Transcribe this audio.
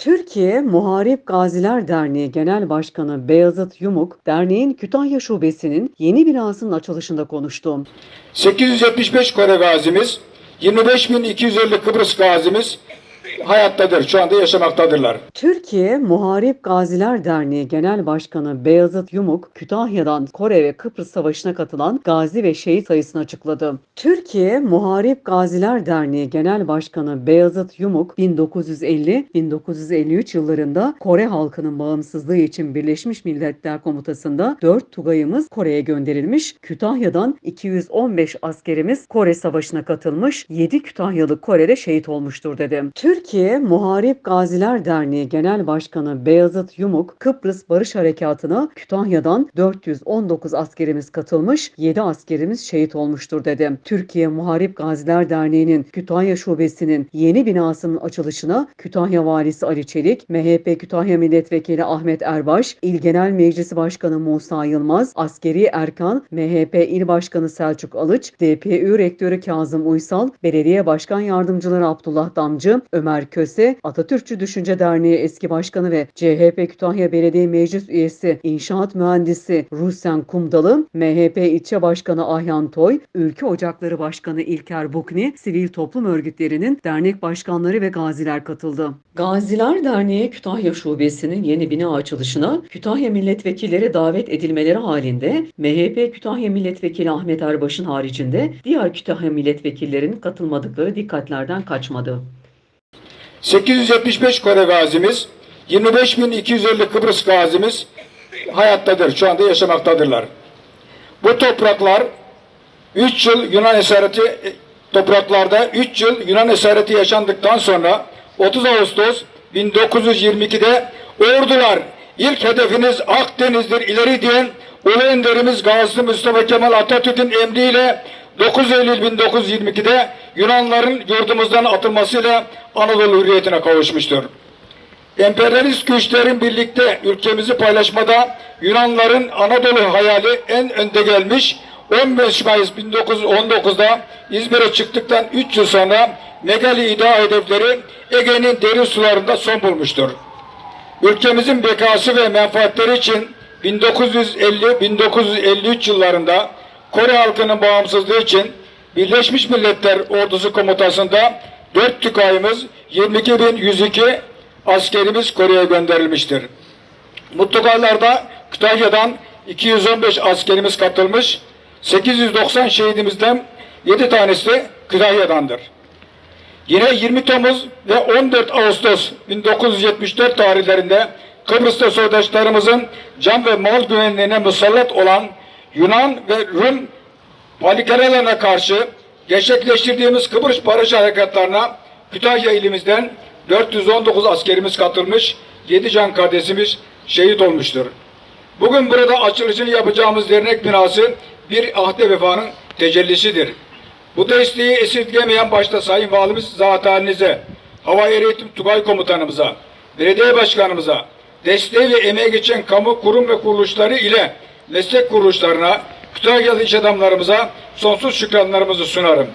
Türkiye Muharip Gaziler Derneği Genel Başkanı Beyazıt Yumuk, derneğin Kütahya Şubesi'nin yeni binasının açılışında konuştu. 875 Kore gazimiz, 25.250 Kıbrıs gazimiz hayattadır. Şu anda yaşamaktadırlar. Türkiye Muharip Gaziler Derneği Genel Başkanı Beyazıt Yumuk, Kütahya'dan Kore ve Kıbrıs Savaşı'na katılan gazi ve şehit sayısını açıkladı. Türkiye Muharip Gaziler Derneği Genel Başkanı Beyazıt Yumuk, 1950-1953 yıllarında Kore halkının bağımsızlığı için Birleşmiş Milletler Komutası'nda 4 tugayımız Kore'ye gönderilmiş, Kütahya'dan 215 askerimiz Kore Savaşı'na katılmış, 7 Kütahyalı Kore'de şehit olmuştur dedi. Türkiye Muharip Gaziler Derneği Genel Başkanı Beyazıt Yumuk, Kıbrıs Barış Harekatı'na Kütahya'dan 419 askerimiz katılmış, 7 askerimiz şehit olmuştur dedi. Türkiye Muharip Gaziler Derneği'nin Kütahya Şubesi'nin yeni binasının açılışına Kütahya Valisi Ali Çelik, MHP Kütahya Milletvekili Ahmet Erbaş, İl Genel Meclisi Başkanı Musa Yılmaz, Askeri Erkan, MHP İl Başkanı Selçuk Alıç, DPÜ Rektörü Kazım Uysal, Belediye Başkan Yardımcıları Abdullah Damcı, Ömer Köse, Atatürkçü Düşünce Derneği eski başkanı ve CHP Kütahya Belediye Meclis üyesi İnşaat Mühendisi Rusen Kumdalı, MHP İlçe Başkanı Ayhan Toy, Ülke Ocakları Başkanı İlker Bukni, sivil toplum örgütlerinin dernek başkanları ve gaziler katıldı. Gaziler Derneği Kütahya Şubesi'nin yeni bina açılışına Kütahya milletvekilleri davet edilmeleri halinde MHP Kütahya Milletvekili Ahmet Erbaş'ın haricinde diğer Kütahya milletvekillerinin katılmadıkları dikkatlerden kaçmadı. 875 Kore gazimiz, 25.250 Kıbrıs gazimiz hayattadır. Şu anda yaşamaktadırlar. Bu topraklar 3 yıl Yunan esareti topraklarda 3 yıl Yunan esareti yaşandıktan sonra 30 Ağustos 1922'de ordular ilk hedefiniz Akdeniz'dir ileri diyen Ulu Önderimiz Gazi Mustafa Kemal Atatürk'ün emriyle 9 Eylül 1922'de Yunanların yurdumuzdan atılmasıyla Anadolu hürriyetine kavuşmuştur. Emperyalist güçlerin birlikte ülkemizi paylaşmada Yunanların Anadolu hayali en önde gelmiş. 15 Mayıs 1919'da İzmir'e çıktıktan 3 yıl sonra Megali İddia hedefleri Ege'nin derin sularında son bulmuştur. Ülkemizin bekası ve menfaatleri için 1950-1953 yıllarında Kore halkının bağımsızlığı için Birleşmiş Milletler Ordusu komutasında 4 tükayımız 22.102 askerimiz Kore'ye gönderilmiştir. Bu tugaylarda Kütahya'dan 215 askerimiz katılmış, 890 şehidimizden 7 tanesi Kütahya'dandır. Yine 20 Temmuz ve 14 Ağustos 1974 tarihlerinde Kıbrıs'ta soydaşlarımızın can ve mal güvenliğine musallat olan Yunan ve Rum palikarelerine karşı gerçekleştirdiğimiz Kıbrıs Barış Harekatlarına Kütahya ilimizden 419 askerimiz katılmış, 7 can kardeşimiz şehit olmuştur. Bugün burada açılışını yapacağımız dernek binası bir ahde vefanın tecellisidir. Bu desteği esirgemeyen başta Sayın Valimiz zat halinize, Hava Eğitim Tugay Komutanımıza, Belediye Başkanımıza, desteği ve emeği geçen kamu kurum ve kuruluşları ile meslek kuruluşlarına, Kütahyalı iş adamlarımıza sonsuz şükranlarımızı sunarım.